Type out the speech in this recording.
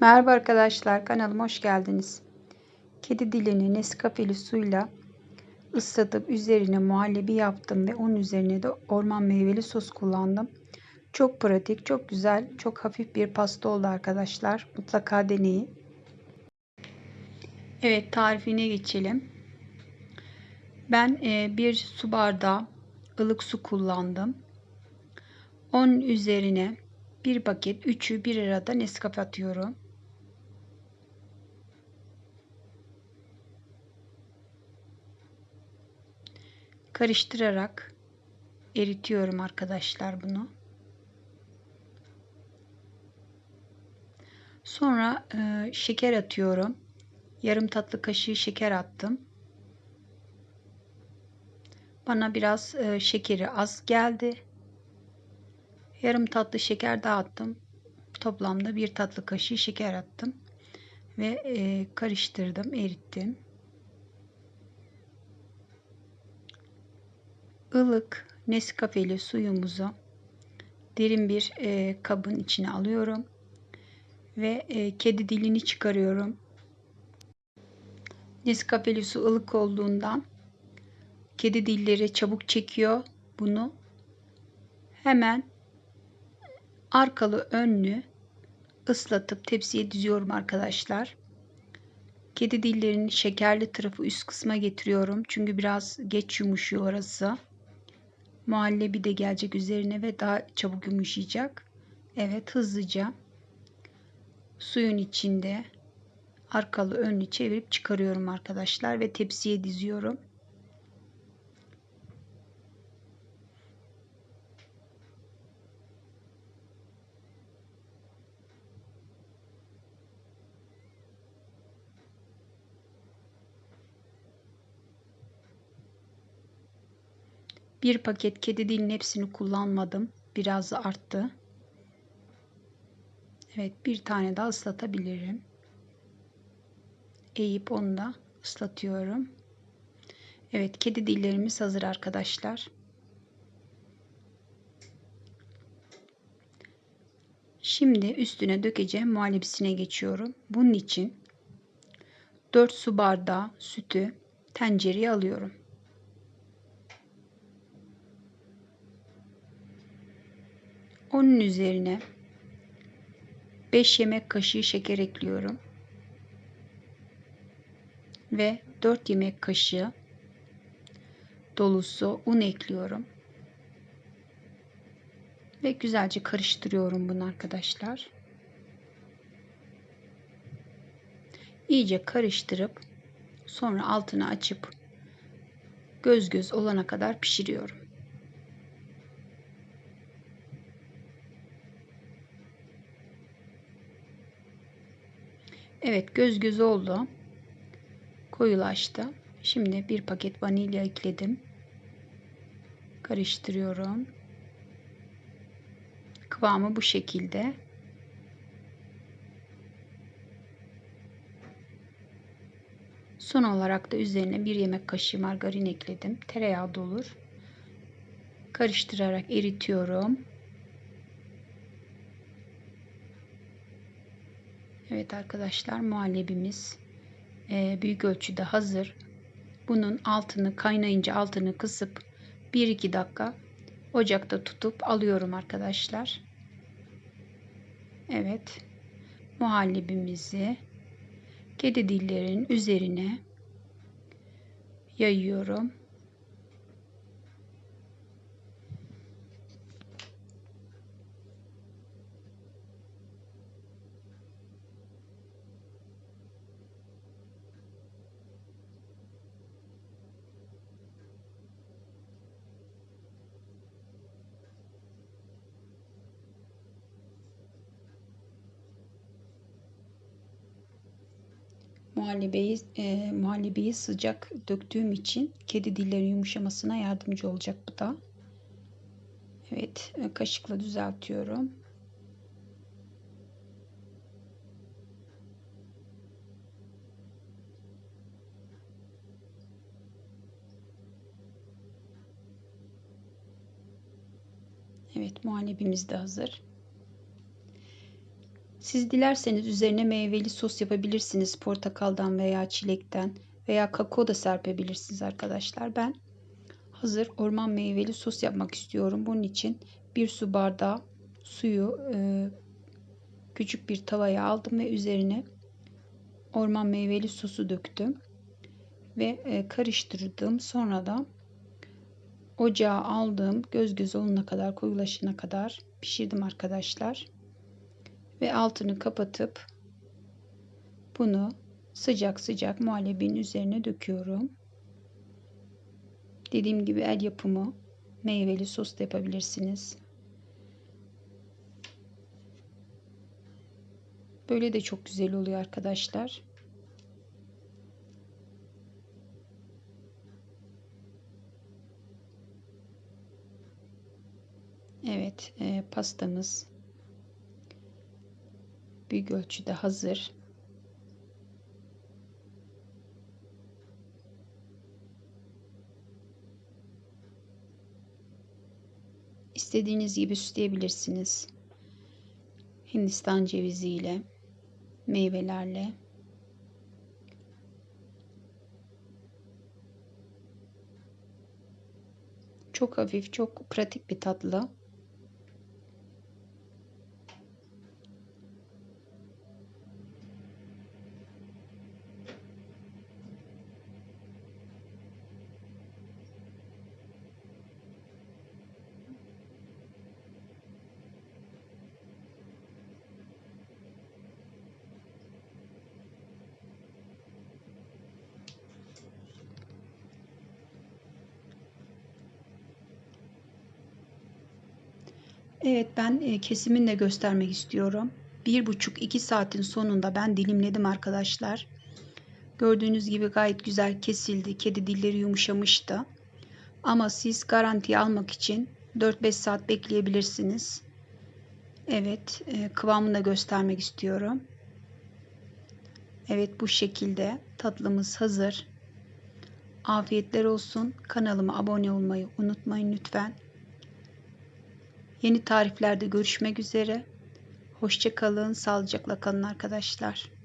Merhaba arkadaşlar kanalıma hoş geldiniz. Kedi dilini Nescafeli suyla ıslatıp üzerine muhallebi yaptım ve onun üzerine de orman meyveli sos kullandım. Çok pratik, çok güzel, çok hafif bir pasta oldu arkadaşlar. Mutlaka deneyin. Evet tarifine geçelim. Ben e, bir su bardağı ılık su kullandım. Onun üzerine bir paket 3'ü bir arada Nescafe atıyorum. Karıştırarak eritiyorum arkadaşlar bunu. Sonra e, şeker atıyorum. Yarım tatlı kaşığı şeker attım. Bana biraz e, şekeri az geldi. Yarım tatlı şeker daha attım. Toplamda bir tatlı kaşığı şeker attım. Ve e, karıştırdım, erittim. Ilık Nescafe'li suyumuzu derin bir e, kabın içine alıyorum ve e, kedi dilini çıkarıyorum. Nescafe'li su ılık olduğundan kedi dilleri çabuk çekiyor bunu. Hemen arkalı önlü ıslatıp tepsiye diziyorum arkadaşlar. Kedi dillerinin şekerli tarafı üst kısma getiriyorum. Çünkü biraz geç yumuşuyor orası. Muhallebi de gelecek üzerine ve daha çabuk yumuşayacak. Evet hızlıca suyun içinde arkalı önlü çevirip çıkarıyorum arkadaşlar ve tepsiye diziyorum. Bir paket kedi dilinin hepsini kullanmadım. Biraz arttı. Evet bir tane daha ıslatabilirim. Eğip onu da ıslatıyorum. Evet kedi dillerimiz hazır arkadaşlar. Şimdi üstüne dökeceğim muhallebisine geçiyorum. Bunun için 4 su bardağı sütü tencereye alıyorum. Onun üzerine 5 yemek kaşığı şeker ekliyorum. Ve 4 yemek kaşığı dolusu un ekliyorum. Ve güzelce karıştırıyorum bunu arkadaşlar. İyice karıştırıp sonra altını açıp göz göz olana kadar pişiriyorum. Evet göz göz oldu. Koyulaştı. Şimdi bir paket vanilya ekledim. Karıştırıyorum. Kıvamı bu şekilde. Son olarak da üzerine bir yemek kaşığı margarin ekledim. Tereyağı da olur. Karıştırarak eritiyorum. Evet arkadaşlar muhallebimiz e, büyük ölçüde hazır. Bunun altını kaynayınca altını kısıp 1-2 dakika ocakta tutup alıyorum arkadaşlar. Evet muhallebimizi kedi dillerinin üzerine yayıyorum. Muhallebeyi, e, muhallebeyi sıcak döktüğüm için kedi dilleri yumuşamasına yardımcı olacak bu da. Evet e, kaşıkla düzeltiyorum. Evet muhallebimiz de hazır. Siz dilerseniz üzerine meyveli sos yapabilirsiniz portakaldan veya çilekten veya kakao da serpebilirsiniz arkadaşlar. Ben hazır orman meyveli sos yapmak istiyorum. Bunun için bir su bardağı suyu e, küçük bir tavaya aldım ve üzerine orman meyveli sosu döktüm ve e, karıştırdım. Sonra da ocağa aldım. Göz göz olana kadar, koyulaşana kadar pişirdim arkadaşlar. Ve altını kapatıp bunu sıcak sıcak muhallebinin üzerine döküyorum. Dediğim gibi el yapımı meyveli sos da yapabilirsiniz. Böyle de çok güzel oluyor arkadaşlar. Evet, e, pastamız büyük ölçüde hazır. İstediğiniz gibi süsleyebilirsiniz. Hindistan ceviziyle, meyvelerle. Çok hafif, çok pratik bir tatlı. Evet ben e, kesimini de göstermek istiyorum. Bir buçuk iki saatin sonunda ben dilimledim arkadaşlar. Gördüğünüz gibi gayet güzel kesildi. Kedi dilleri yumuşamıştı. Ama siz garantiye almak için 4-5 saat bekleyebilirsiniz. Evet e, kıvamını da göstermek istiyorum. Evet bu şekilde tatlımız hazır. Afiyetler olsun. Kanalıma abone olmayı unutmayın lütfen. Yeni tariflerde görüşmek üzere. Hoşçakalın, sağlıcakla kalın arkadaşlar.